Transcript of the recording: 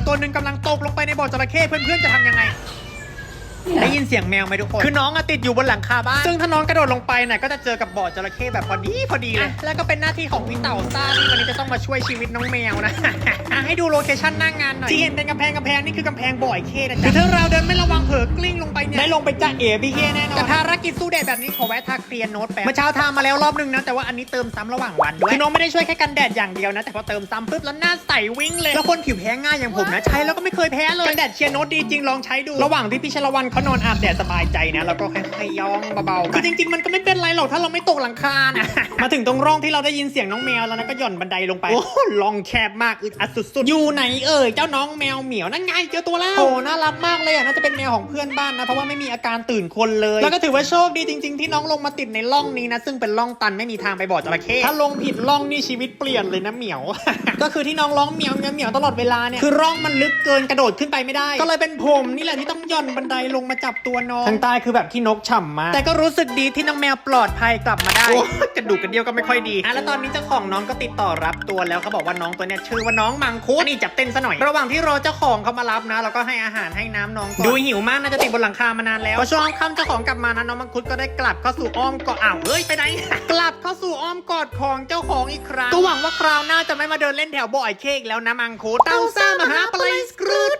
อตัวหนึ่งกำลังตกลงไปในบ่อจระเข้เพื่อนๆจะทำยังไง ได้ยินเสียงแมวไหมทุกคน คือน้องอะติดอยู่บนหลังคาบ้าน ซึ่งถ้าน้องกระโดดลงไปน่ะก็จะเจอกับบ่อจระเข้แบบพอดีพอดีเลย แล้วก็เป็นหน้าที่ของพี่เต่าซ่าที่วันนี้จะต้องมาช่วยชีวิตน้องแมวนะอะให้ดูโลเคชั่นหน้างงานหน่อยที่เห็นเป็นกำแพงกำแพงนี่คือกำแพงบ่อไอ้เข้นะจ๊ะคือถ้าเราเดินไม่ระวังเผลอกลิ้งลงไปเนี่ยได้ลงไปจ้าเอ๋พี่เข้แน่นอนแต่ภารกิจสู้แดดแบบนี้ขอแวะทาเคลียร์โน้ตแป๊บเมื่อเช้าทามาแล้วรอบนึงนะแต่ว่าอันนี้เติมซ้ำระหว่างวันด้วยคือน้องไม่ได้ช่วยแค่กันแดดอย่างเดียวนะแต่พอเติมซ้ำปุ๊บแล้วหน้าใสวิ่งเลยแล้วคนผิวแพ้ง่ายอย่างผมนะใช้แล้วก็ไม่เคยแพ้เลยกันแดดเชียร์โน้ตดีจริงลองใช้ดูระหว่างที่พี่ชลวันเขานอนอาบแดดสบายใจนะแล้วก็ค่อยๆย่องเบาๆคือจริงๆมันก็ไม่เป็นไรหรอกถ้าเราไม่ตกหลังคานะมาถึงตรงร่องที่เราได้ยินเสียงน้องแมวแล้วนะก็หย่อนบันไดลงไปโอ้โหลองแคบมากอึดอัดสุดๆ อยู่ไหนเอ่ยเจ้าน้องแมวเหมียวนั่นไงเจอตัวแล้วโอ้น่ารักมากเลยอะน่าจะเป็นแมวของเพื่อนบ้านนะเพราะว่าไม่มีอาการตื่นคนเลย แล้วก็ถือว่าโชคดีจริง ๆ ที่น้องลงมาติดในร่องนี้นะซึ่งเป็นร่องตันไม่มีทางไปบ่อจระเข้ถ้าลงผิดร่องนี่ชีวิตเปลี่ยนเลยนะเหมียว ก็คือที่น้องร้องเหมียวเหมียวเหมียวตลอดเวลาเนี่ยคือร่องมันลึกเกินกระโดดขึ้นไปไม่ได้ ก็เลยเป็นผมนี่แหละที่ต้องหย่อนบันไดลงมาจับตัวน้องทางใต้คือแบบที่นกฉ่ำมากแต่ก็รู้สึกดีที่น้องแมวปลอดภัยกลับมาได้กระดูกกระเดียวก็ไม่ค่อยดีอะแล้วตอนนี้เจ้าของน้องก็ติดต่อรับตัวแล้วเขาบอกว่าน้องตัวเนี้ยชื่อว่าน้องมังคุดนี่จับเต้นซะหน่อย ระหว่างที่รอเจ้าของเขามารับนะเราก็ให้อาหารให้น้ำน้องก่อนดูหิวมากน่าจะติดบนหลังคามานานแล้วพอช่วงค่ำเจ้าของกลับมานะน้องมังคุดก็ได้กลับเข้าสู่อ้อมกอดอ้าวเฮ้ยไปไหนกลับเข้าสู่อ้อมกอดของเจ้าของอีกครั้งก็หวังว่าคราวหน้าจะไม่มาเดินเล่นแถวบ่อยเคกแล้วนะมังคุดเต้าซ่ามหาปลายสกรูด